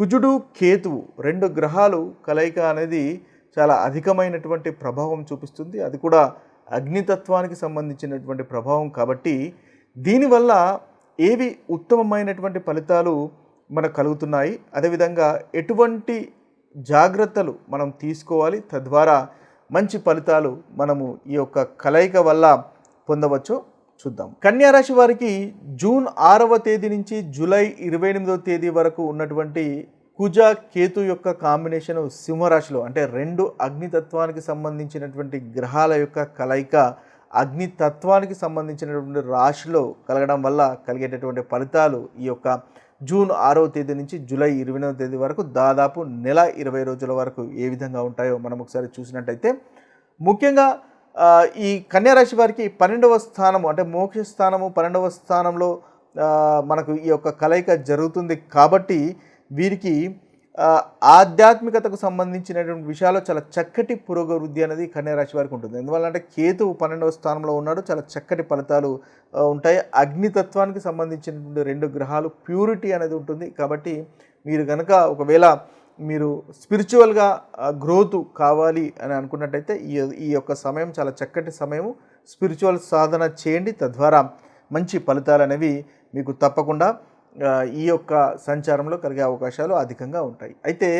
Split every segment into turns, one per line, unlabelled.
కుజుడు కేతువు రెండు గ్రహాలు కలయిక అనేది చాలా అధికమైనటువంటి ప్రభావం చూపిస్తుంది. అది కూడా అగ్నితత్వానికి సంబంధించినటువంటి ప్రభావం కాబట్టి దీనివల్ల ఏవి ఉత్తమమైనటువంటి ఫలితాలు మనకు కలుగుతున్నాయి? అదేవిధంగా ఎటువంటి జాగ్రత్తలు మనం తీసుకోవాలి? తద్వారా మంచి ఫలితాలు మనము ఈ యొక్క కలయిక వల్ల పొందవచ్చో చూద్దాం. కన్యారాశి వారికి జూన్ ఆరవ తేదీ నుంచి జూలై ఇరవై ఎనిమిదవ తేదీ వరకు ఉన్నటువంటి కుజ కేతు యొక్క కాంబినేషన్ సింహరాశిలో అంటే రెండు అగ్నితత్వానికి సంబంధించినటువంటి గ్రహాల యొక్క కలయిక అగ్నితత్వానికి సంబంధించినటువంటి రాశిలో కలగడం వల్ల కలిగేటటువంటి ఫలితాలు ఈ యొక్క జూన్ ఆరవ తేదీ నుంచి జూలై ఇరవై తేదీ వరకు దాదాపు నెల ఇరవై రోజుల వరకు ఏ విధంగా ఉంటాయో మనం ఒకసారి చూసినట్టయితే ముఖ్యంగా ఈ కన్యారాశి వారికి పన్నెండవ స్థానము అంటే మోక్ష స్థానము పన్నెండవ స్థానంలో మనకు ఈ యొక్క కలయిక జరుగుతుంది కాబట్టి వీరికి ఆధ్యాత్మికతకు సంబంధించినటువంటి విషయాల్లో చాలా చక్కటి పురోగవృద్ధి అనేది కన్యారాశి వారికి ఉంటుంది. ఎందువల్ల అంటే కేతువు పన్నెండవ స్థానంలో ఉన్నాడు. చాలా చక్కటి ఫలితాలు ఉంటాయి. అగ్నితత్వానికి సంబంధించినటువంటి రెండు గ్రహాలు ప్యూరిటీ అనేది ఉంటుంది. కాబట్టి మీరు కనుక ఒకవేళ మీరు స్పిరిచువల్గా గ్రోత్ కావాలి అని అనుకున్నట్టయితే ఈ ఈ యొక్క సమయం చాలా చక్కటి సమయం స్పిరిచువల్ సాధన చేయండి. తద్వారా మంచి ఫలితాలు అనేవి మీకు తప్పకుండా ఈ యొక్క సంచారంలో కలిగే అవకాశాలు అధికంగా ఉంటాయి. అయితే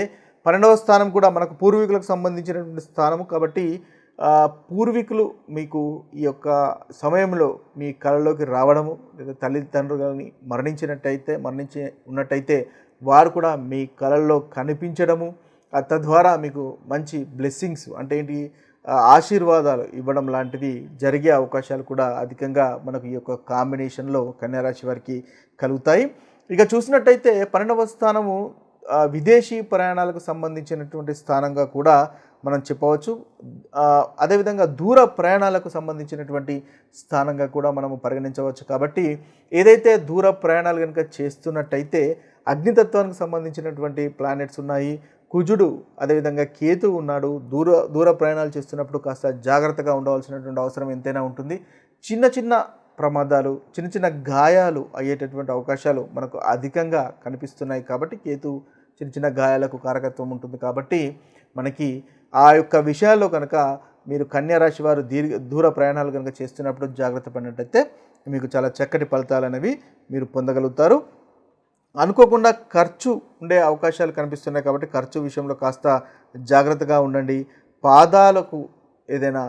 పన్నెండవ స్థానం కూడా మనకు పూర్వీకులకు సంబంధించినటువంటి స్థానము కాబట్టి పూర్వీకులు మీకు ఈ యొక్క సమయంలో మీ కళలోకి రావడము లేదా తల్లిదండ్రులని మరణించినట్టయితే మరణించి ఉన్నట్టయితే వారు కూడా మీ కళల్లో కనిపించడము తద్వారా మీకు మంచి బ్లెస్సింగ్స్ అంటే ఏంటి ఆశీర్వాదాలు ఇవ్వడం లాంటిది జరిగే అవకాశాలు కూడా అధికంగా మనకు ఈ యొక్క కాంబినేషన్లో కన్యారాశి వారికి కలుగుతాయి. ఇక చూసినట్టయితే పన్నెండవ స్థానము విదేశీ ప్రయాణాలకు సంబంధించినటువంటి స్థానంగా కూడా మనం చెప్పవచ్చు. అదేవిధంగా దూర ప్రయాణాలకు సంబంధించినటువంటి స్థానంగా కూడా మనము పరిగణించవచ్చు. కాబట్టి ఏదైతే దూర ప్రయాణాలు కనుక చేస్తున్నట్టయితే అగ్నితత్వానికి సంబంధించినటువంటి ప్లానెట్స్ ఉన్నాయి కుజుడు అదేవిధంగా కేతు ఉన్నాడు. దూర దూర ప్రయాణాలు చేస్తున్నప్పుడు కాస్త జాగ్రత్తగా ఉండవలసినటువంటి అవసరం ఎంతైనా ఉంటుంది. చిన్న చిన్న ప్రమాదాలు చిన్న చిన్న గాయాలు అయ్యేటటువంటి అవకాశాలు మనకు అధికంగా కనిపిస్తున్నాయి కాబట్టి కేతు చిన్న చిన్న గాయాలకు కారకత్వం ఉంటుంది కాబట్టి మనకి ఆ యొక్క విషయాల్లో కనుక మీరు కన్యారాశి వారు దీర్ఘ దూర ప్రయాణాలు కనుక చేస్తున్నప్పుడు జాగ్రత్త పడినట్టయితే మీకు చాలా చక్కటి ఫలితాలు అనేవి మీరు పొందగలుగుతారు. అనుకోకుండా ఖర్చు ఉండే అవకాశాలు కనిపిస్తున్నాయి కాబట్టి ఖర్చు విషయంలో కాస్త జాగ్రత్తగా ఉండండి. పాదాలకు ఏదైనా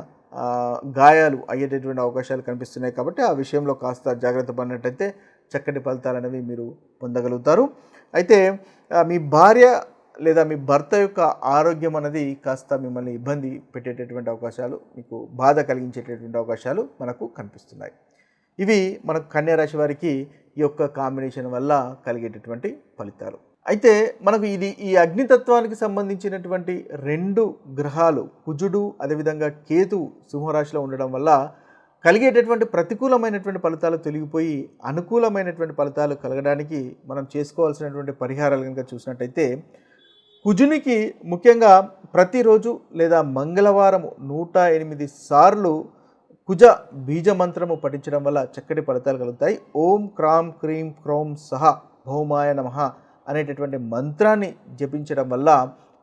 గాయాలు అయ్యేటటువంటి అవకాశాలు కనిపిస్తున్నాయి కాబట్టి ఆ విషయంలో కాస్త జాగ్రత్త పడినట్టయితే చక్కటి ఫలితాలు అనేవి మీరు పొందగలుగుతారు. అయితే మీ భార్య లేదా మీ భర్త యొక్క ఆరోగ్యం అనేది కాస్త మిమ్మల్ని ఇబ్బంది పెట్టేటటువంటి అవకాశాలు మీకు బాధ కలిగించేటటువంటి అవకాశాలు మనకు కనిపిస్తున్నాయి. ఇవి మనకు కన్యా రాశి వారికి ఈ యొక్క కాంబినేషన్ వల్ల కలిగేటటువంటి ఫలితాలు. అయితే మనకు ఇది ఈ అగ్నితత్వానికి సంబంధించినటువంటి రెండు గ్రహాలు కుజుడు అదేవిధంగా కేతు సింహరాశిలో ఉండడం వల్ల కలిగేటటువంటి ప్రతికూలమైనటువంటి ఫలితాలు తొలగిపోయి అనుకూలమైనటువంటి ఫలితాలు కలగడానికి మనం చేసుకోవాల్సినటువంటి పరిహారాలు కనుక చూసినట్టయితే కుజునికి ముఖ్యంగా ప్రతిరోజు లేదా మంగళవారం నూట ఎనిమిది సార్లు కుజ బీజ మంత్రము పఠించడం వల్ల చక్కటి ఫలితాలు కలుగుతాయి. ఓం క్రాం క్రీం క్రోం సహ భౌమాయ నమః అనేటటువంటి మంత్రాన్ని జపించడం వల్ల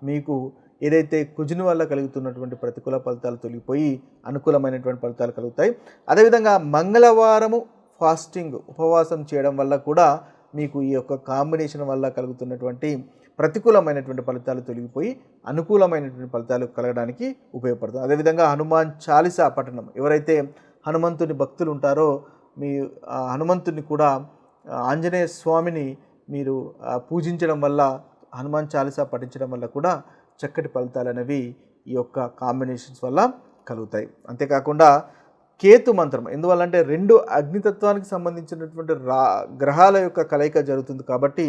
మీకు ఏదైతే కుజుని వల్ల కలుగుతున్నటువంటి ప్రతికూల ఫలితాలు తొలగిపోయి అనుకూలమైనటువంటి ఫలితాలు కలుగుతాయి. అదేవిధంగా మంగళవారము ఫాస్టింగ్ ఉపవాసం చేయడం వల్ల కూడా మీకు ఈ యొక్క కాంబినేషన్ వల్ల కలుగుతున్నటువంటి ప్రతికూలమైనటువంటి ఫలితాలు తొలగిపోయి అనుకూలమైనటువంటి ఫలితాలు కలగడానికి ఉపయోగపడుతుంది. అదేవిధంగా హనుమాన్ చాలీసా పఠనం ఎవరైతే హనుమంతుని భక్తులు ఉంటారో మీ హనుమంతుని కూడా ఆంజనేయ స్వామిని మీరు పూజించడం వల్ల హనుమాన్ చాలీసా పఠించడం వల్ల కూడా చక్కటి ఫలితాలు అనేవి ఈ యొక్క కాంబినేషన్స్ వల్ల కలుగుతాయి. అంతేకాకుండా కేతు మంత్రం ఎందువల్లంటే రెండు అగ్నితత్వానికి సంబంధించినటువంటి రా గ్రహాల యొక్క కలయిక జరుగుతుంది కాబట్టి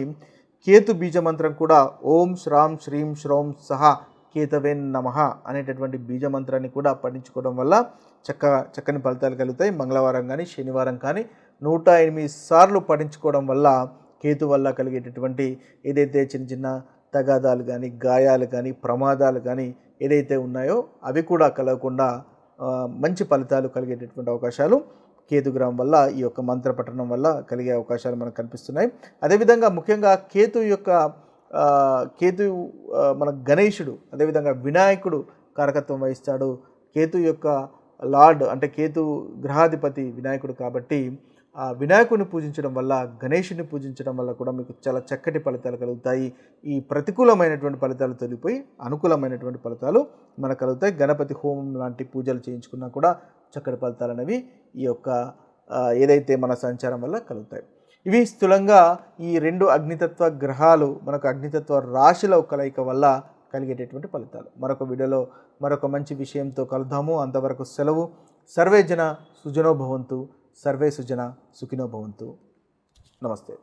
కేతు బీజ మంత్రం కూడా ఓం శ్రాం శ్రీం శ్రోం సహా కేతవేన్ నమః అనేటటువంటి బీజ మంత్రాన్ని కూడా పఠించుకోవడం వల్ల చక్కగా చక్కని ఫలితాలు కలుగుతాయి. మంగళవారం కానీ శనివారం కానీ నూట ఎనిమిది సార్లు పఠించుకోవడం వల్ల కేతు వల్ల కలిగేటటువంటి ఏదైతే చిన్న చిన్న తగాదాలు కానీ గాయాలు కానీ ప్రమాదాలు కానీ ఏదైతే ఉన్నాయో అవి కూడా కలగకుండా మంచి ఫలితాలు కలిగేటటువంటి అవకాశాలు కేతుగ్రహం వల్ల ఈ యొక్క మంత్ర పఠనం వల్ల కలిగే అవకాశాలు మనకు కనిపిస్తున్నాయి. అదేవిధంగా ముఖ్యంగా కేతు యొక్క కేతు మన గణేశుడు అదేవిధంగా వినాయకుడు కారకత్వం వహిస్తాడు. కేతు యొక్క లార్డ్ అంటే కేతు గ్రహాధిపతి వినాయకుడు కాబట్టి ఆ వినాయకుడిని పూజించడం వల్ల గణేషుని పూజించడం వల్ల కూడా మీకు చాలా చక్కటి ఫలితాలు కలుగుతాయి. ఈ ప్రతికూలమైనటువంటి ఫలితాలు తొలిపోయి అనుకూలమైనటువంటి ఫలితాలు మనకు కలుగుతాయి. గణపతి హోమం లాంటి పూజలు చేయించుకున్నా కూడా చక్కటి ఫలితాలు అనేవి ఈ యొక్క ఏదైతే మన సంచారం వల్ల కలుగుతాయి. ఇవి స్థూలంగా ఈ రెండు అగ్నితత్వ గ్రహాలు మనకు అగ్నితత్వ రాశుల కలయిక వల్ల కలిగేటటువంటి ఫలితాలు. మరొక వీడియోలో మరొక మంచి విషయంతో కలుద్దాము. అంతవరకు సెలవు. సర్వే జన సుజనో భవంతు. సర్వే సుజన సుఖినో భవంతు. నమస్తే.